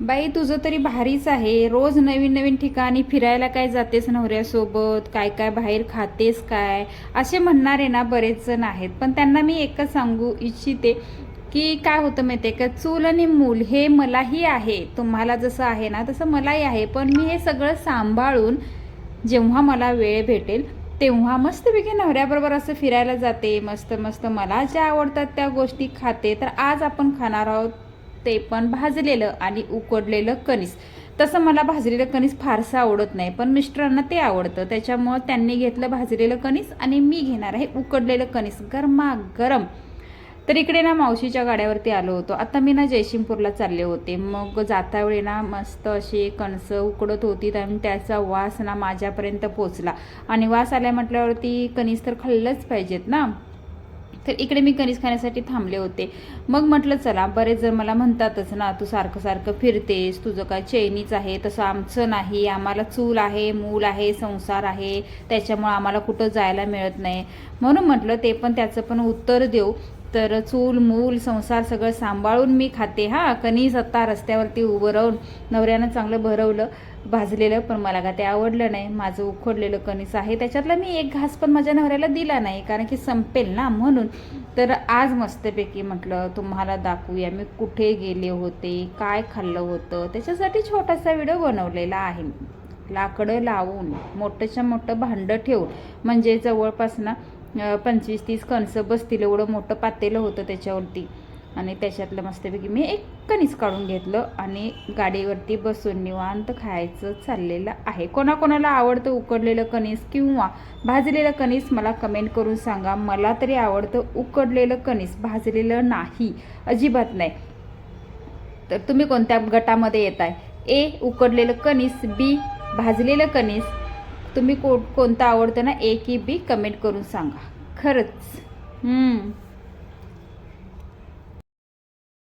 बाई तुझं तरी भारीच आहे. रोज नवीन नवीन ठिकाणी फिरायला काय जातेस नवऱ्यासोबत? काय काय बाहेर खातेस काय? असे म्हणणारे ना बरेच जण आहेत. पण त्यांना मी एकच सांगू इच्छिते की काय होतं माहिती आहे का? चूल आणि मूल हे मलाही आहे. तुम्हाला जसं आहे ना तसं मलाही आहे. पण मी हे सगळं सांभाळून जेव्हा मला वेळ भेटेल तेव्हा मस्तपैकी नवऱ्याबरोबर असं फिरायला जाते. मस्त मस्त. मला ज्या आवडतात त्या गोष्टी खाते. तर आज आपण खाणार आहोत ते पण भाजलेलं आणि उकडलेलं कणीस. तसं मला भाजलेलं कणीस फारसं आवडत नाही पण मिस्टरांना ते आवडतं. त्याच्यामुळं त्यांनी घेतलं भाजलेलं कणीस आणि मी घेणार आहे उकडलेलं कणीस गरमा गरम तर इकडे ना मावशीच्या गाड्यावरती आलो होतो. आता मी ना जयसिंगपूरला चालले होते. मग जाता वेळी ना मस्त अशी कणसं उकडत होती आणि त्याचा वास ना माझ्यापर्यंत पोचला. आणि वास आल्या म्हटल्यावरती कणीस तर खाल्लंच पाहिजेत ना. तर इकडे मी कणीस खाण्यासाठी थांबले होते. मग म्हटलं चला बरेच जण मला म्हणतातच ना तू सारखं सारखं फिरतेस तुझं काय चैनीच आहे तसं आमचं नाही आम्हाला चूल आहे मूल आहे संसार आहे त्याच्यामुळं आम्हाला कुठं जायला मिळत नाही. म्हणून म्हटलं ते पण त्याचं पण उत्तर देऊ. तर चूल मूल संसार सगळं सांभाळून मी खाते. हा कणीस आता रस्त्यावरती उभं राहून नवऱ्यानं चांगलं भरवलं भाजलेलं पण मला का ते आवडलं नाही. माझं उखडलेलं कणीस आहे. त्याच्यातला मी एक घास पण माझ्या नवऱ्याला दिला नाही कारण की संपेल ना म्हणून. तर आज मस्तपैकी म्हटलं तुम्हाला दाखवूया मी कुठे गेले होते? काय खाल्लं होतं? त्याच्यासाठी छोटासा व्हिडिओ बनवलेला आहे लाकडं लावून मोठंच्या मोठं भांडं ठेवून. म्हणजे जवळपास ना पंचवीस तीस कणसं बसतील एवढं मोठं पातेलं होतं त्याच्यावरती. आणि त्याच्यातलं मस्तपैकी मी एक कणीस काढून घेतलं आणि गाडीवरती बसून निवांत खायचं चाललेलं आहे. कोणाकोणाला आवडतं उकडलेलं कणीस किंवा भाजलेलं कणीस मला कमेंट करून सांगा. मला तरी आवडतं उकडलेलं कणीस भाजलेलं नाही अजिबात नाही. तर तुम्ही कोणत्या गटामध्ये येत आहे ए उकडलेलं कणीस बी भाजलेलं कणीस तुम्ही को कोणतं आवडतं ना ए की बी कमेंट करून सांगा. खरंच.